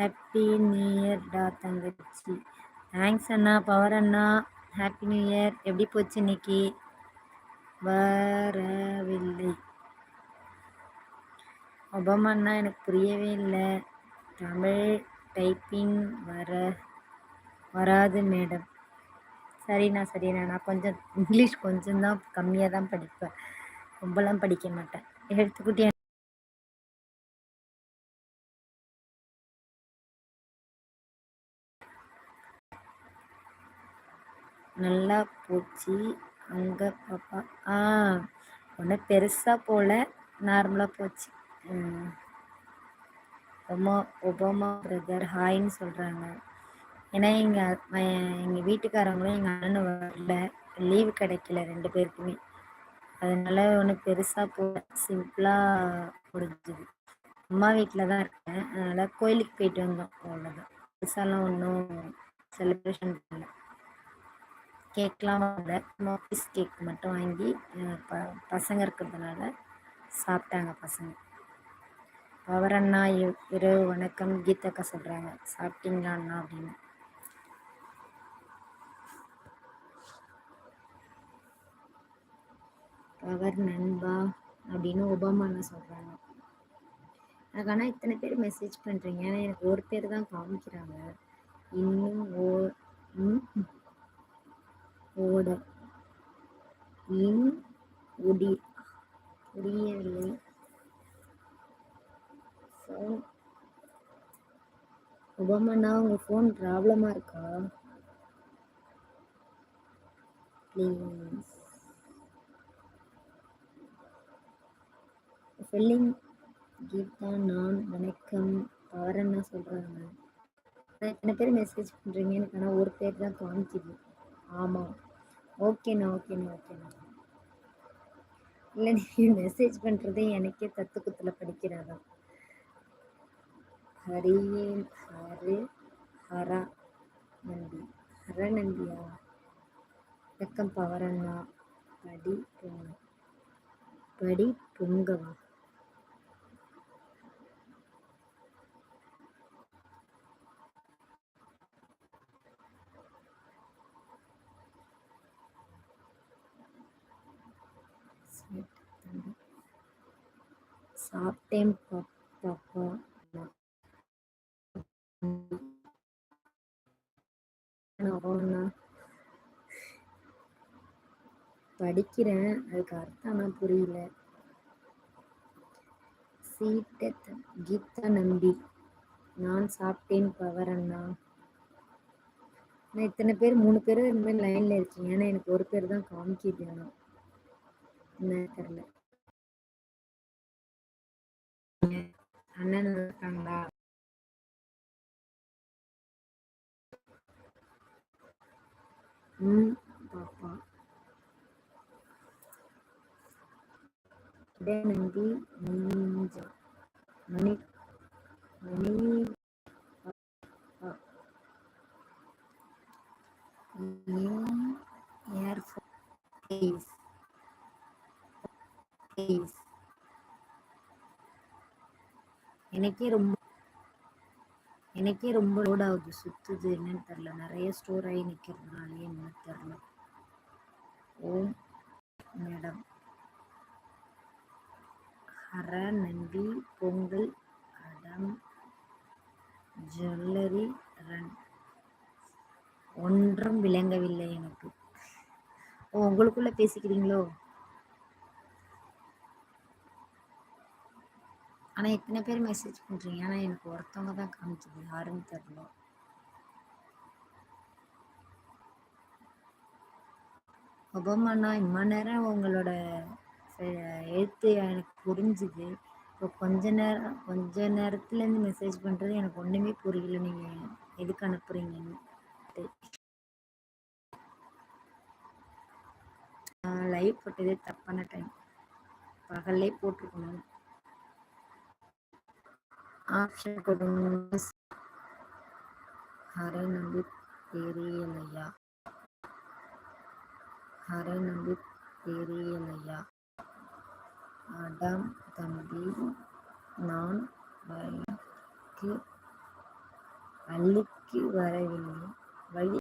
Happy new year டா தங்கச்சி. Thanks அண்ணா பவர் அண்ணா. ஹாப்பி நியூ இயர் எப்படி போச்சு இன்னைக்கு? வரவில்லை. ஒபாமா அண்ணா எனக்கு புரியவே இல்லை. தமிழ் டைப்பிங் வர வராது மேடம் சரிண்ணா சரிண்ணா நான் கொஞ்சம் இங்கிலீஷ் கொஞ்சம் தான் கம்மியாக தான் படிப்பேன். ரொம்பலாம் படிக்க மாட்டேன். எழுத்துக்குட்டி நல்லா போச்சு அங்கே பாப்பா. ஆ ஒன்றும் பெருசாக போகல நார்மலாக போச்சு. ஒமா ஒபாமா பிரதர் ஹாய்ன்னு சொல்கிறாங்க ஏன்னா எங்கள் எங்கள் வீட்டுக்காரங்களும் எங்கள் அண்ணனும் வரல. லீவு கிடைக்கல ரெண்டு பேருக்குமே. அதனால ஒன்றும் பெருசாக போகல சிம்பிளாக முடிஞ்சுது. அம்மா வீட்டில் தான் இருக்கேன். அதனால் கோயிலுக்கு போயிட்டு வந்தோம். அவ்வளோதான் பெருசாலாம் ஒன்றும் செலிப்ரேஷன் பண்ணல. கேக்லாம் இல்லை ஆஃபீஸ் கேக் மட்டும் வாங்கி ப பசங்க இருக்கிறதுனால சாப்பிட்டாங்க பசங்க. பவர் அண்ணா இரவு வணக்கம் கீதக்கா சொல்கிறாங்க சாப்பிட்டீங்களா அண்ணா அப்படின்னு. பவர் நண்பா அப்படின்னு ஒபாமா அண்ணா சொல்கிறாங்க எனக்கு ஆனால் இத்தனை பேர் மெசேஜ் பண்ணுறீங்க ஏன்னா எனக்கு ஒரு பேர் தான் காமிக்கிறாங்க. இன்னும் ஓ ஓட இன் உடி உடியவில்லை ஃபோன் உபமண்ணா உங்கள் ஃபோன் ப்ராப்ளமாக இருக்கா? ப்ளீஸ் ஃபில்லிங் கீதா நான் வணக்கம். பவரண்ணா சொல்கிறாங்க எத்தனை பேர் மெசேஜ் பண்ணுறீங்க எனக்கு ஆனால் ஒரு பேர் தான் காமிக்குது. ஆமாம் ஓகேண்ணா ஓகேண்ணா ஓகேண்ணா. இல்லை நீங்கள் மெசேஜ் பண்ணுறதே எனக்கே தத்து குத்தில் படிக்கிறதா ஹரு ஹரா நம்பி. ஹர நம்பியா? வெக்கம் பவரண்ணா. படி பொங்க. படி பொங்கவா? சாப்பிட்டேன் பாப்பா படிக்கிறேன். அதுக்கு அர்த்தம் ஆனால் புரியல. சீட்டை கீதா நம்பி நான் சாப்பிட்டேன் பவர் அண்ணா நான் இத்தனை பேர் மூணு பேர் இந்த மாதிரி லைனில் இருக்கீங்க. ஏன்னா எனக்கு ஒரு பேர் தான் காமிக்கிது. ஆனால் என்ன தெரில. அண்ணன் இருக்காங்களா? ம் பாப்பா. நம்பி நீஞ்சா மணி எனக்கே ரொம்ப எனக்கே ரொம்ப லோட் ஆகுது. சுத்துது என்னன்னு தெரில நிறைய ஸ்டோர் ஆகி நிற்கிறதுனாலே என்ன தெரில ஓம் மேடம் ஹர நன்றி. பொங்கல் அடம் ஜுவல்லரி ரன் ஒன்றும் விளங்கவில்லை எனக்கு. ஓ உங்களுக்குள்ள பேசிக்கிறீங்களோ? ஆனால் எத்தனை பேர் மெசேஜ் பண்ணுறீங்க ஆனால் எனக்கு ஒருத்தவங்க தான் காமிச்சது யாருன்னு தெரில ஒபாமாண்ணா இம்மா நேரம் உங்களோட எழுத்து எனக்கு புரிஞ்சுது. இப்போ கொஞ்ச நேரம் கொஞ்ச நேரத்துலேருந்து மெசேஜ் பண்ணுறது எனக்கு ஒன்றுமே புரியல. நீங்கள் எதுக்கு அனுப்புகிறீங்கன்னு லைவ் போட்டதே தப்பான டைம் பகல்லே போட்டிருக்கணும். ஆப்ஷன் கொடுங்க ஹரை நம்பி தெரியலையா ஹரை நம்பி தெரியலையா அடம் தம்பி நான் பைக்கு அள்ளிக்கு வரவில்லை. வழி